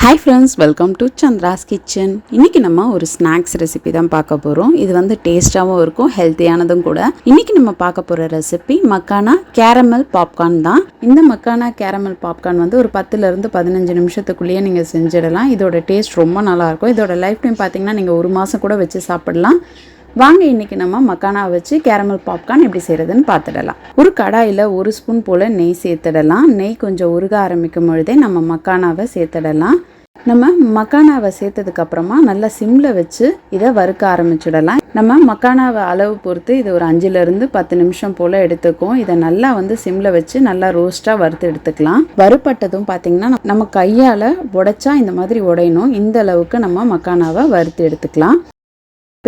Hi friends welcome to Chandra's kitchen இன்றைக்கி நம்ம ஒரு ஸ்நாக்ஸ் ரெசிபி தான் பார்க்க போகிறோம் இது வந்து டேஸ்ட்டாகவும் இருக்கும் ஹெல்த்தியானதும் கூட. இன்றைக்கி நம்ம பார்க்க போகிற ரெசிபி மக்கானா கேரமல் பாப்கார்ன் தான். இந்த மக்கானா கேரமல் பாப்கார்ன் வந்து ஒரு பத்துலேருந்து பதினஞ்சு நிமிஷத்துக்குள்ளேயே நீங்கள் செஞ்சிடலாம். இதோட டேஸ்ட் ரொம்ப நல்லாயிருக்கும் இதோட லைஃப் டைம் பார்த்தீங்கன்னா நீங்கள் ஒரு மாதம் கூட வச்சு சாப்பிடலாம். வாங்க இன்னைக்கு நம்ம மக்கானா வச்சு கேரமல் பாப்கார்ன் எப்படி செய்கிறதுன்னு பார்த்துடலாம். ஒரு கடாயில் ஒரு ஸ்பூன் போல் நெய் சேர்த்துடலாம். நெய் கொஞ்சம் உருக ஆரம்பிக்கும் பொழுதே நம்ம மக்கானாவை சேர்த்துடலாம். நம்ம மக்கானாவை சேர்த்ததுக்கப்புறமா நல்லா சிம்மில் வச்சு இதை வறுக்க ஆரம்பிச்சிடலாம். நம்ம மக்கானாவை அளவு பொறுத்து இது ஒரு அஞ்சுலேருந்து பத்து நிமிஷம் போல் எடுத்துக்கும். இதை நல்லா வந்து சிம்மில் வச்சு நல்லா ரோஸ்ட்டாக வறுத்து எடுத்துக்கலாம். வறுப்பட்டதும் பார்த்திங்கன்னா நம்ம கையால் உடைச்சா இந்த மாதிரி உடையணும். இந்த அளவுக்கு நம்ம மக்கானாவை வறுத்து எடுத்துக்கலாம்.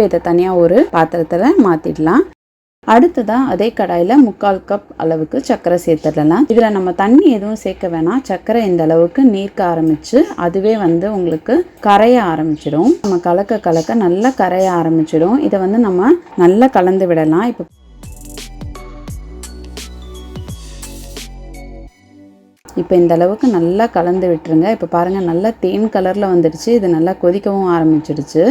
இப்போ இதை தனியாக ஒரு பாத்திரத்தில் மாற்றிடலாம் அடுத்ததாக அதே கடாயில் முக்கால் கப் அளவுக்கு சர்க்கரை சேர்த்துடலாம். இதில் நம்ம தண்ணி எதுவும் சேர்க்க வேணாம். சர்க்கரை இந்த அளவுக்கு நீர்க்க ஆரம்பித்து அதுவே வந்து உங்களுக்கு கரைய ஆரம்பிச்சிடும். நம்ம கலக்க கலக்க நல்லா கரைய ஆரம்பிச்சிடும். இதை வந்து நம்ம நல்லா கலந்து விடலாம். இப்போ இப்போ இந்த அளவுக்கு நல்லா கலந்து விட்டுருங்க. இப்போ பாருங்கள் நல்லா தேன் கலரில் வந்துடுச்சு. இது நல்லா கொதிக்கவும் ஆரம்பிச்சிடுச்சு.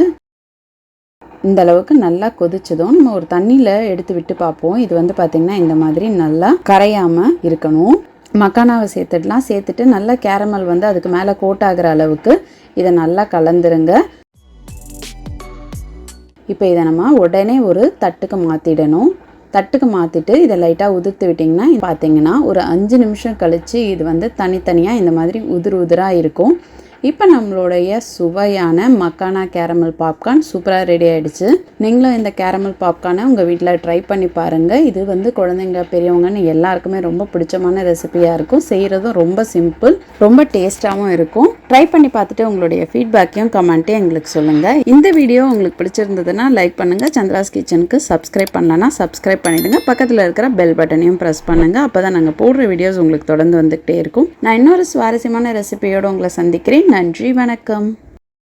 இந்த அளவுக்கு நல்லா கொதிச்சதும் நம்ம ஒரு தண்ணியில் எடுத்து விட்டு பார்ப்போம். இது வந்து பார்த்திங்கன்னா இந்த மாதிரி நல்லா கரையாமல் இருக்கணும். மக்கானாவை சேர்த்துடலாம். சேர்த்துட்டு நல்லா கேரமல் வந்து அதுக்கு மேலே கோட் ஆகிற அளவுக்கு இதை நல்லா கலந்துருங்க. இப்போ இதை நம்ம உடனே ஒரு தட்டுக்கு மாற்றிடணும் தட்டுக்கு மாற்றிட்டு இதை லைட்டாக உதிர்த்து விட்டிங்கன்னா பார்த்தீங்கன்னா ஒரு அஞ்சு நிமிஷம் கழித்து இது வந்து தனித்தனியாக இந்த மாதிரி உதிர் உதிராக இருக்கும். இப்போ நம்மளுடைய சுவையான மக்கானா கேரமல் பாப்கார்ன் சூப்பராக ரெடி ஆகிடுச்சு நீங்களும் இந்த கேரமல் பாப்கார்னை உங்கள் வீட்டில் ட்ரை பண்ணி பாருங்கள் இது வந்து குழந்தைங்க பெரியவங்கன்னு எல்லாருக்குமே ரொம்ப பிடிச்சமான ரெசிபியாக இருக்கும். செய்கிறதும் ரொம்ப சிம்பிள் ரொம்ப டேஸ்ட்டாகவும் இருக்கும். ட்ரை பண்ணி பார்த்துட்டு உங்களுடைய ஃபீட்பேக்கையும் கமெண்ட்டையும் எங்களுக்கு சொல்லுங்கள் இந்த வீடியோ உங்களுக்கு பிடிச்சிருந்ததுன்னா லைக் பண்ணுங்கள் சந்திராஸ் கிச்சனுக்கு சப்ஸ்கிரைப் பண்ணலன்னா சப்ஸ்கிரைப் பண்ணிவிடுங்க பக்கத்தில் இருக்கிற பெல் பட்டனையும் ப்ரெஸ் பண்ணுங்கள் அப்போ தான் நாங்கள் போடுற வீடியோஸ் உங்களுக்கு தொடர்ந்து வந்துகிட்டே இருக்கும். நான் இன்னொரு சுவாரஸ்யமான ரெசிபியோடு உங்களை சந்திக்கிறேன். நன்றி வணக்கம்.